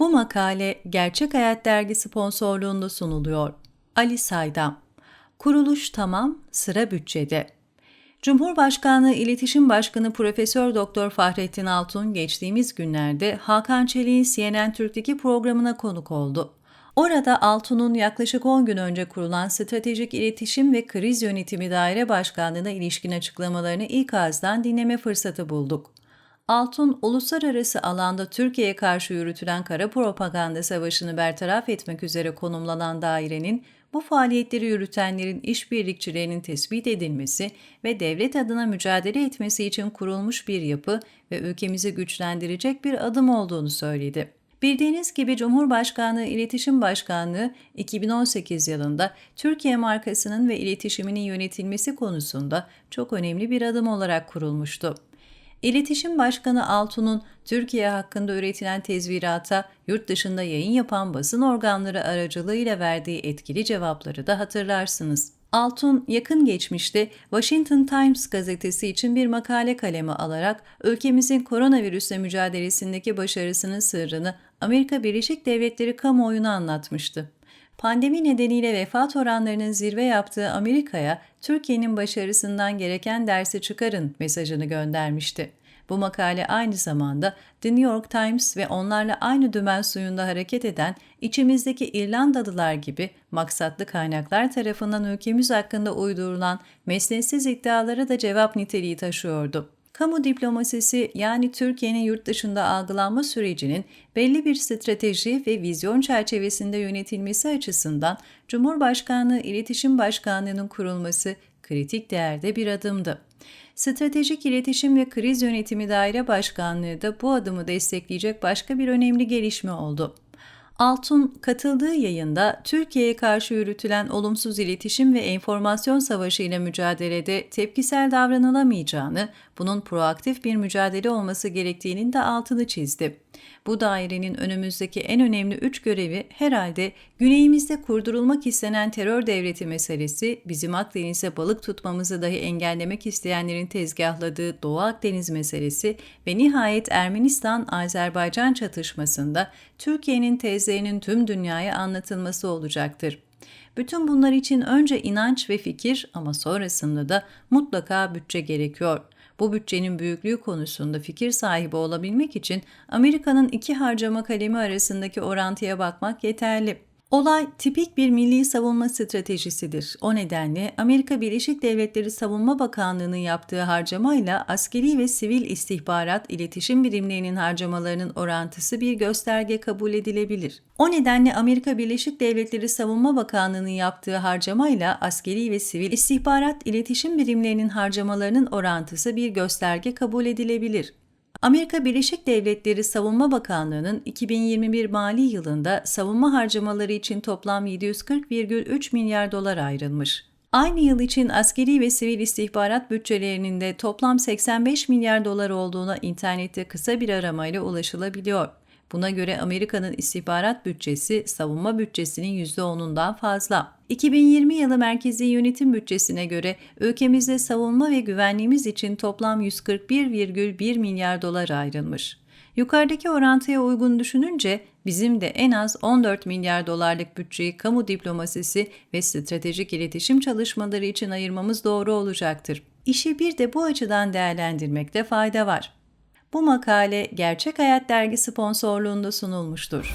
Bu makale Gerçek Hayat Dergi sponsorluğunda sunuluyor. Ali Saydam Kuruluş tamam, sıra bütçede. Cumhurbaşkanlığı İletişim Başkanı Profesör Doktor Fahrettin Altun geçtiğimiz günlerde Hakan Çelik'in CNN Türk'teki programına konuk oldu. Orada Altun'un yaklaşık 10 gün önce kurulan Stratejik İletişim ve Kriz Yönetimi Daire Başkanlığı'na ilişkin açıklamalarını ilk ağızdan dinleme fırsatı bulduk. Altun, uluslararası alanda Türkiye'ye karşı yürütülen kara propaganda savaşını bertaraf etmek üzere konumlanan dairenin bu faaliyetleri yürütenlerin işbirlikçilerinin tespit edilmesi ve devlet adına mücadele etmesi için kurulmuş bir yapı ve ülkemizi güçlendirecek bir adım olduğunu söyledi. Bildiğiniz gibi Cumhurbaşkanlığı İletişim Başkanlığı 2018 yılında Türkiye markasının ve iletişiminin yönetilmesi konusunda çok önemli bir adım olarak kurulmuştu. İletişim Başkanı Altun'un Türkiye hakkında üretilen tezvirata yurt dışında yayın yapan basın organları aracılığıyla verdiği etkili cevapları da hatırlarsınız. Altun yakın geçmişte Washington Times gazetesi için bir makale kalemi alarak ülkemizin koronavirüsle mücadelesindeki başarısının sırrını Amerika Birleşik Devletleri kamuoyuna anlatmıştı. Pandemi nedeniyle vefat oranlarının zirve yaptığı Amerika'ya Türkiye'nin başarısından gereken dersi çıkarın mesajını göndermişti. Bu makale aynı zamanda The New York Times ve onlarla aynı dümen suyunda hareket eden içimizdeki İrlandalılar gibi maksatlı kaynaklar tarafından ülkemiz hakkında uydurulan mesnetsiz iddialara da cevap niteliği taşıyordu. Kamu diplomasisi yani Türkiye'nin yurt dışında algılanma sürecinin belli bir strateji ve vizyon çerçevesinde yönetilmesi açısından Cumhurbaşkanlığı İletişim Başkanlığı'nın kurulması kritik değerde bir adımdı. Stratejik İletişim ve Kriz Yönetimi Daire Başkanlığı da bu adımı destekleyecek başka bir önemli gelişme oldu. Altun katıldığı yayında Türkiye'ye karşı yürütülen olumsuz iletişim ve enformasyon savaşı ile mücadelede tepkisel davranılamayacağını, bunun proaktif bir mücadele olması gerektiğinin de altını çizdi. Bu dairenin önümüzdeki en önemli üç görevi herhalde güneyimizde kurdurulmak istenen terör devleti meselesi, bizim Akdeniz'e balık tutmamızı dahi engellemek isteyenlerin tezgahladığı Doğu Akdeniz meselesi ve nihayet Ermenistan-Azerbaycan çatışmasında Türkiye'nin tezlerinin tüm dünyaya anlatılması olacaktır. Bütün bunlar için önce inanç ve fikir ama sonrasında da mutlaka bütçe gerekiyor. Bu bütçenin büyüklüğü konusunda fikir sahibi olabilmek için Amerika'nın iki harcama kalemi arasındaki orantıya bakmak yeterli. Olay tipik bir milli savunma stratejisidir. O nedenle Amerika Birleşik Devletleri Savunma Bakanlığı'nın yaptığı harcamayla askeri ve sivil istihbarat iletişim birimlerinin harcamalarının orantısı bir gösterge kabul edilebilir. O nedenle Amerika Birleşik Devletleri Savunma Bakanlığı'nın yaptığı harcamayla askeri ve sivil istihbarat iletişim birimlerinin harcamalarının orantısı bir gösterge kabul edilebilir. Amerika Birleşik Devletleri Savunma Bakanlığı'nın 2021 mali yılında savunma harcamaları için toplam 740,3 milyar dolar ayrılmış. Aynı yıl için askeri ve sivil istihbarat bütçelerinin de toplam 85 milyar dolar olduğuna internette kısa bir aramayla ulaşılabiliyor. Buna göre Amerika'nın istihbarat bütçesi savunma bütçesinin %10'undan fazla. 2020 yılı merkezi yönetim bütçesine göre ülkemizde savunma ve güvenliğimiz için toplam 141,1 milyar dolar ayrılmış. Yukarıdaki orantıya uygun düşününce bizim de en az 14 milyar dolarlık bütçeyi kamu diplomasisi ve stratejik iletişim çalışmaları için ayırmamız doğru olacaktır. İşi bir de bu açıdan değerlendirmekte fayda var. Bu makale Gerçek Hayat Dergi sponsorluğunda sunulmuştur.